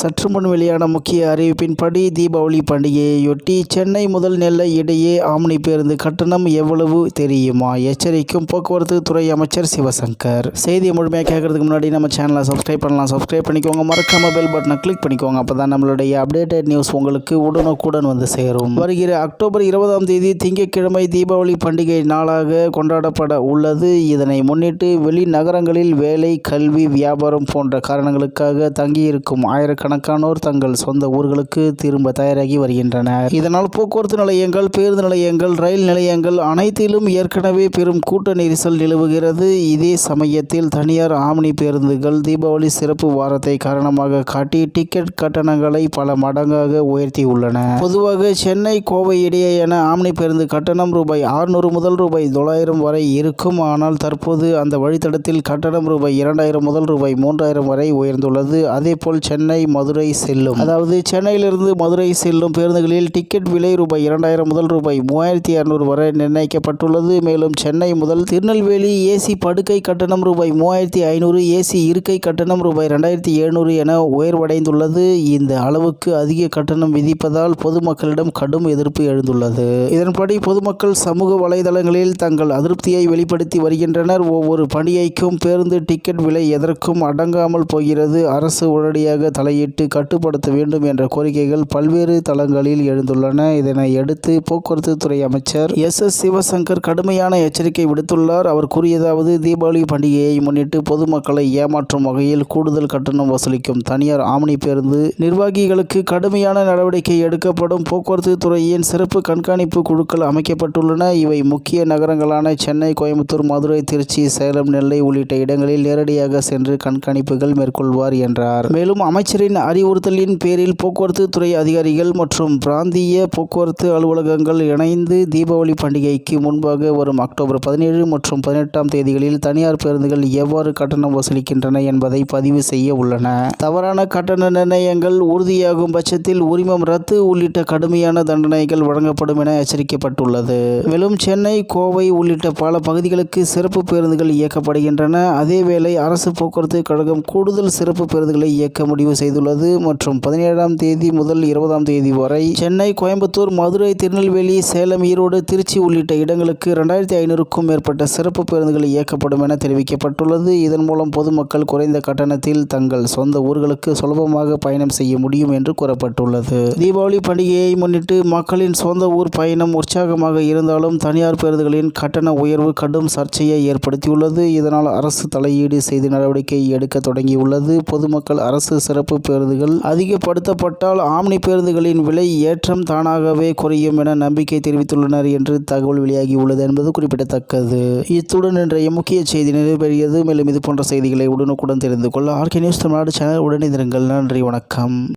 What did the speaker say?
சற்று முன் வெளியான முக்கிய அறிவிப்பின்படி தீபாவளி பண்டிகையையொட்டி சென்னை முதல் நெல்லை இடையே ஆம்னி பேருந்து கட்டணம் எவ்வளவு தெரியுமா? எச்சரிக்கும் போக்குவரத்து துறை அமைச்சர் சிவசங்கர். செய்தியை முழுமையாக கேட்கறதுக்கு முன்னாடி நம்ம சேனலை சப்ஸ்கிரைப் பண்ணலாம். சப்ஸ்கிரைப் பண்ணிக்கோங்க. மறக்காம பெல் பட்டனை கிளிக் பண்ணிக்கோங்க. அப்போ தான் நம்மளுடைய அப்டேட்டட் நியூஸ் உங்களுக்கு உடனுக்குடன் வந்து சேரும். வருகிற அக்டோபர் இருபதாம் தேதி திங்கட்கிழமை தீபாவளி பண்டிகை நாளாக கொண்டாடப்பட உள்ளது. இதனை முன்னிட்டு வெளிநகரங்களில் வேலை கல்வி வியாபாரம் போன்ற காரணங்களுக்காக தங்கியிருக்கும் ஆயிரக்கணக்கானோர் தங்கள் சொந்த ஊர்களுக்கு திரும்ப தயாராகி வருகின்றனர். இதனால் போக்குவரத்து நிலையங்கள் பேருந்து நிலையங்கள் ரயில் நிலையங்கள் அனைத்திலும் ஏற்கனவே பெரும் கூட்ட நெரிசல் நிலவுகிறது. இதே சமயத்தில் தனியார் ஆம்னி பேருந்துகள் தீபாவளி சிறப்பு வாரத்தை காரணமாக காட்டி டிக்கெட் கட்டணங்களை பல மடங்காக உயர்த்தியுள்ளன. பொதுவாக சென்னை கோவை இடையேயான ஆம்னி பேருந்து கட்டணம் ரூபாய் ஆறுநூறு முதல் ரூபாய் தொள்ளாயிரம் வரை இருக்கும். ஆனால் தற்போது அந்த வழித்தடத்தில் கட்டணம் ரூபாய் இரண்டாயிரம் முதல் ரூபாய் மூன்றாயிரம் வரை உயர்ந்துள்ளது. அதேபோல் சென்னை மதுரை செல்லும். அதாவது சென்னையிலிருந்து மதுரை செல்லும் பேருந்துகளில் டிக்கெட் விலை ரூபாய் இரண்டாயிரம் முதல் ரூபாய் மூவாயிரத்தி இரநூறு வரை நிர்ணயிக்கப்பட்டுள்ளது. மேலும் சென்னை முதல் திருநெல்வேலி ஏசி படுக்கை கட்டணம் ரூபாய் மூவாயிரத்தி ஐநூறு ஏசி இருக்கை கட்டணம் ரூபாய் ரெண்டாயிரத்தி எழுநூறு என உயர்வடைந்துள்ளது. இந்த அளவுக்கு அதிக கட்டணம் விதிப்பதால் பொதுமக்களிடம் கடும் எதிர்ப்பு எழுந்துள்ளது. இதன்படி பொதுமக்கள் சமூக வலைதளங்களில் தங்கள் அதிருப்தியை வெளிப்படுத்தி வருகின்றனர். ஒவ்வொரு பணியைக்கும் பேருந்து டிக்கெட் விலை எதற்கும் அடங்காமல் போகிறது. அரசு உடனடியாக தலையிட்டு கட்டுப்படுத்த வேண்டும் என்ற கோரிக்கைகள் பல்வேறு தளங்களில் எழுந்துள்ளன. இதனை அடுத்து போக்குவரத்து துறை அமைச்சர் எஸ். எஸ். சிவசங்கர் கடுமையான எச்சரிக்கை விடுத்துள்ளார். அவர் கூறியதாவது தீபாவளி பண்டிகையை முன்னிட்டு பொதுமக்களை ஏமாற்றும் வகையில் கூடுதல் கட்டணம் வசூலிக்கும் தனியார் ஆம்னி பேருந்து நிர்வாகிகளுக்கு கடுமையான நடவடிக்கை எடுக்கப்படும். போக்குவரத்து துறையின் சிறப்பு கண்காணிப்பு குழுக்கள் அமைக்கப்பட்டுள்ளன. இவை முக்கிய நகரங்களான சென்னை கோயம்புத்தூர் மதுரை திருச்சி சேலம் நெல்லை உள்ளிட்ட இடங்களில் நேரடியாக சென்று கண்காணிப்புகள் மேற்கொள்வார் என்றார். மேலும் அமைச்சரின் அறிவுறுத்தலின் பேரில் போக்குவரத்து துறை அதிகாரிகள் மற்றும் பிராந்திய போக்குவரத்து அலுவலகங்கள் இணைந்து தீபாவளி பண்டிகைக்கு முன்பாக வரும் அக்டோபர் பதினேழு மற்றும் பதினெட்டாம் தேதிகளில் தனியார் பேருந்துகள் எவ்வாறு கட்டணம் வசூலிக்கின்றன என்பதை பதிவு செய்ய உள்ளன. தவறான கட்டண நிர்ணயங்கள் உறுதியாகும் பட்சத்தில் உரிமம் ரத்து உள்ளிட்ட கடுமையான தண்டனைகள் வழங்கப்படும் என எச்சரிக்கப்பட்டுள்ளது. மேலும் சென்னை கோவை உள்ளிட்ட பல பகுதிகளுக்கு சிறப்பு பேருந்துகள் இயக்கப்படுகின்றன. அதேவேளை அரசு போக்குவரத்து கழகம் கூடுதல் சிறப்பு பேருந்துகளை இயக்க முடிவு செய்துள்ளது. மற்றும் பதினேழாம் தேதி முதல் இருபதாம் தேதி வரை சென்னை கோயம்புத்தூர் மதுரை திருநெல்வேலி சேலம் ஈரோடு திருச்சி உள்ளிட்ட இடங்களுக்கு ரெண்டாயிரத்தி ஐநூறுக்கும் மேற்பட்ட சிறப்பு பேருந்துகள் இயக்கப்படும் என தெரிவிக்கப்பட்டுள்ளது. இதன் மூலம் பொதுமக்கள் குறைந்த கட்டணத்தில் தங்கள் சொந்த ஊர்களுக்கு சுலபமாக பயணம் செய்ய முடியும் என்று கூறப்பட்டுள்ளது. தீபாவளி பண்டிகையை முன்னிட்டு மக்களின் சொந்த ஊர் பயணம் உற்சாகமாக இருந்தாலும் தனியார் பேருந்துகளின் கட்டண உயர்வு கடும் சர்ச்சையை ஏற்படுத்தியுள்ளது. இதனால் அரசு தலையீடு செய்து நடவடிக்கை எடுக்க தொடங்கியுள்ளது. பொதுமக்கள் அரசு சிறப்பு பேருந்துகள் அதிகப்படுத்தப்பட்டால் ஆம்னி பேருந்துகளின் விலை ஏற்றம் தானாகவே குறையும் என நம்பிக்கை தெரிவித்துள்ளனர் என்று தகவல் வெளியாகியுள்ளது என்பது குறிப்பிடத்தக்கது. இத்துடன் இன்றைய முக்கிய செய்தி நிறைவேறியது. மேலும் இது போன்ற செய்திகளை உடனுக்குடன் தெரிந்து கொள்ள ஆர்கே நியூஸ் தமிழ்நாடு சேனல் உடனே நன்றி வணக்கம்.